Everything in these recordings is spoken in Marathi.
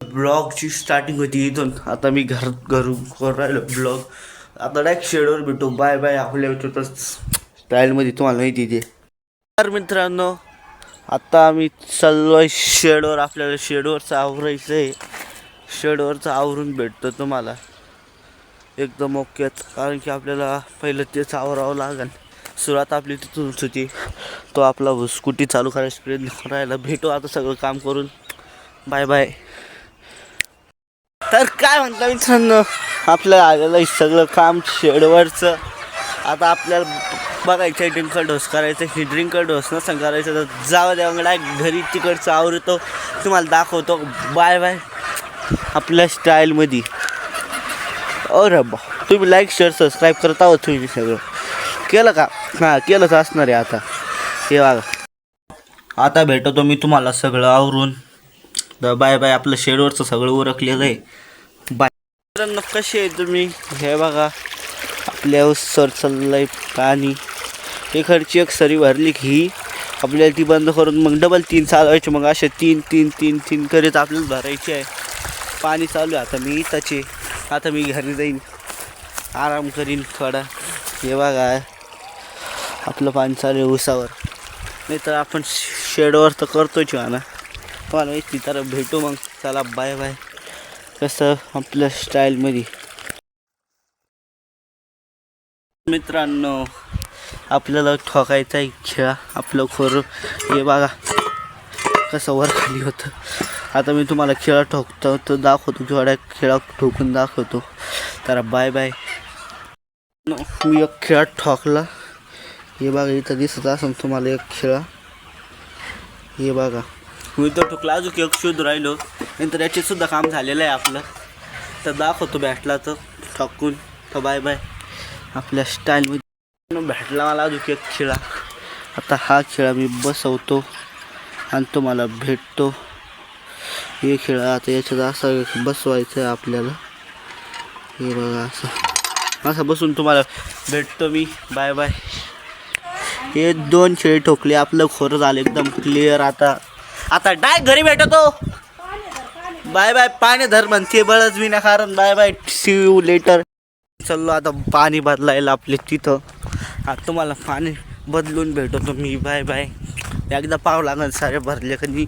ब्लॉगची स्टार्टिंग होती इथून. आता मी घर घरून करून राहिलो? ब्लॉग आता डायरेक्ट शेडवर भेटू. बाय बाय आपल्या तर स्टाईलमध्ये तुम्हाला माहिती आहे ते. तर मित्रांनो आता आम्ही चाललोय शेडवर आपल्याला शेडवरचं आवरायचं आहे शेडवरचं आवरून भेटतो तुम्हाला. एकदम ओक्यात कारण की आपल्याला पहिलं तेच आवरावं लागेल. सुरुवात आपली तिथूनच होती. तो आपला स्कूटी चालू करायचा प्रयत्न करायला. भेटू आता सगळं काम करून. बाय बाय तर काय म्हणता मित्रांनो आपल्याला आलेलं आहे सगळं काम शेडवरचं. आता आपल्याला बघायचं आहे ड्रिंकर डोस करायचं ही ड्रिंकर डोस नसं करायचं तर जावं द्या मग डायरेक्ट घरी तिकडचं आवरतो. तुम्हाला दाखवतो. बाय बाय आपल्या स्टाईलमध्ये ओ बा तुम्ही लाईक शेअर सबस्क्राईब करत आहोत तुम्ही सगळं. केलं का? हां केलंच असणार आहे आता. हे बघा. आता भेटतो मी तुम्हाला सगळं आवरून. तर बाय बाय आपलं शेडवरचं सगळं उरकलेलं आहे. मित्रांनो कसे आहे तुम्ही? हे बघा आपल्या सर चाललंय पाणी. इकडची एक सरी भरली की आपल्याला ती बंद करून मग डबल तीन चालवायचे. मग असे तीन तीन तीन तीन करीत आपल्याला भरायचे आहे. पाणी चालू आहे. आता मी इथंचे आता मी घरी जाईन. आराम करीन थोडा. हे बघा आपलं पाणी चालू आहे उसावर. नाही तर आपण शेडवर तर करतोच ना तुम्हाला माहिती तर भेटू मग. चला बाय बाय कसं आपल्या स्टाईलमध्ये. मित्रांनो आपल्याला ठोकायचा आहे खेळा. आपलं खोर हे बघा. कसं वर खाली होतं. आता मी तुम्हाला खेळा ठोकतो तो दाखवतो थोड्या खेळा ठोकून दाखवतो. तर बाय बाय. मी एक खेळा ठोकला. हे बघा इथं दिसत असेल तुम्हाला एक खेळा. हे बघा. मी तो ठोकला अजून एक शोध राहिलो. नंतर याचे सुद्धा काम झालेलं आहे आपलं. तर दाखवतो भेटला तर. ठोकून. तर बाय बाय आपल्या स्टाईलमध्ये भेटला मला अजून एक खेळा. आता हा खेळा मी बसवतो आणि तुम्हाला भेटतो. हे खेळ आता याच्यात असं बसवायचं आहे आपल्याला. हे बघा असं. असं बसून तुम्हाला भेटतो मी. बाय बाय हे दोन खेळ ठोकले. आपलं खोरं झालं एकदम क्लिअर आता. आता डाय घरी भेटतो. बाय बाय पाणी धर म्हणते बळच मी ना कारण bye bye see you later चाललो आता पाणी बदलायला आपले तिथं. आता तुम्हाला पाणी बदलून भेटतो मी. Bye bye. एकदा पाव लागेल सारे भरले कधी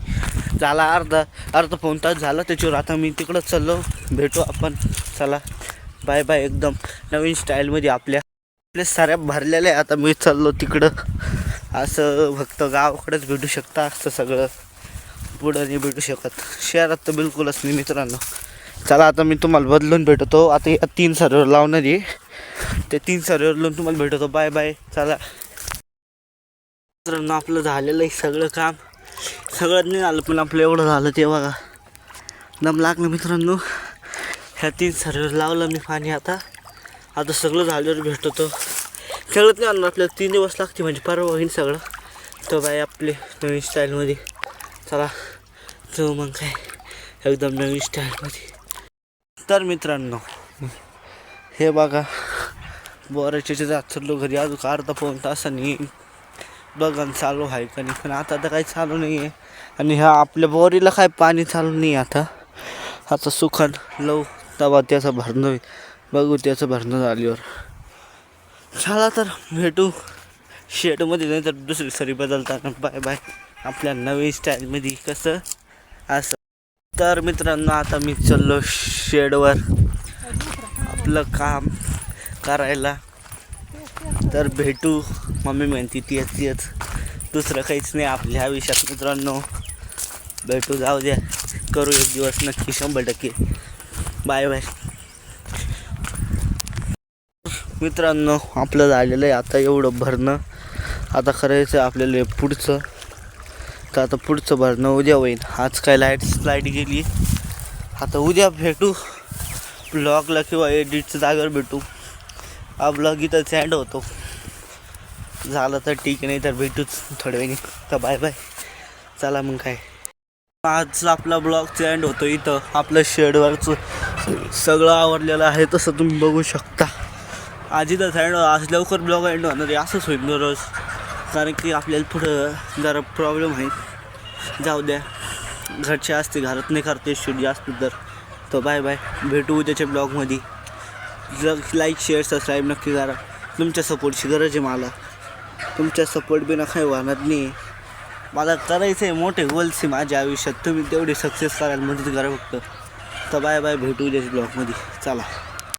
झाला अर्धा अर्धा पाऊन तास झाला त्याच्यावर. आता मी तिकडं चाललो. भेटू आपण. चला. बाय बाय एकदम नवीन स्टाईलमध्ये आपल्या आपल्या साऱ्या भरलेल्या आहे आता मी चाललो तिकडं. असं फक्त गावाकडेच भेटू शकता असं सगळं. पुढं नाही भेटू शकत. शहरात तर बिलकुलच नाही मित्रांनो. चला आता मी तुम्हाला बदलून भेटतो. आता या तीन सर्वर लावणार आहे. ते तीन सर्वरला तुम्हाला भेटतो. बाय बाय चला. मित्रांनो आपलं झालेलं आहे सगळं काम. सगळं नाही झालं पण आपलं एवढं झालं ते बघा. दम लागलं मित्रांनो. ह्या तीन सर्वर लावलं मी पाणी आता. आता सगळं झाल्यावर भेटतो सगळंच नाही आणलं आपल्याला तीन दिवस लागते म्हणजे परवा होईल सगळं. तर बाय आपले नवीन स्टाईलमध्ये चला. तो मग काय एकदम नवीन स्टाईलमध्ये तर मित्रांनो हे बघा बोराच्या जात चाललो घरी अजून अर्धा पाऊन तासाने बघा चालू आहे का नाही पण आता तर काही चालू नाही आहे आणि ह्या आपल्या बोरीला काय पाणी चालू नाही आता. आता सुखन लव तवा त्याचं भरणं होईल. बघू त्याचं भरणं झाल्यावर. चला तर भेटू. शेडमध्ये नाही तर दुसरी सरी बदलताना. बाय बाय आपल्या नवीन स्टाईलमध्ये कसं? असं. तर मित्रांनो आता मी चाललो शेडवर. आपलं काम करायला. तर भेटू. मम्मी म्हणते तेच तेच दुसरं काहीच नाही आपल्या आयुष्यात मित्रांनो. भेटू जाऊ द्या. करू एक दिवस नक्की शंभर टक्के. Bye bye. मित्रांनो आपलं झालेलं आहे. आता एवढं भरणं. आता करायचं आहे आपल्याला पुढचं. तर आता पुढचं भरणं उद्या होईल. आज काय लाइट लाइट गेली. आता उद्या भेटू. ब्लॉगला किंवा एडिटच्या जागेवर भेटू. हा ब्लॉग इथं सँड होतो. झालं तर ठीक नाही तर भेटूच थोड्या वेळी तर बाय बाय चला मग काय. आज आपला ब्लॉग एंड होतो इथं. आपलं शेडवरचं सगळं आवडलेलं आहे तसं तुम्ही बघू शकता. आज इथं सँड आज लवकर ब्लॉग एंड होणार आहे. असंच होईल दररोज कारण की आपल्याला पुढं जरा प्रॉब्लेम आहे. जाऊ द्या. घरचे असते घरात नाही करते शूट जास्त तर. तर बाय बाय भेटू उद्याच्या ब्लॉगमध्ये जर लाईक शेअर सबस्क्राईब नक्की करा. तुमच्या सपोर्टची गरज आहे मला. तुमच्या सपोर्ट बिना काही वाहणार नाही. मला करायचं आहे मोठे गोल्स आहे माझ्या आयुष्यात. तुम्ही तेवढे सक्सेस करायला मदत करा फक्त. तर बाय बाय भेटू उद्याच्या ब्लॉगमध्ये चला.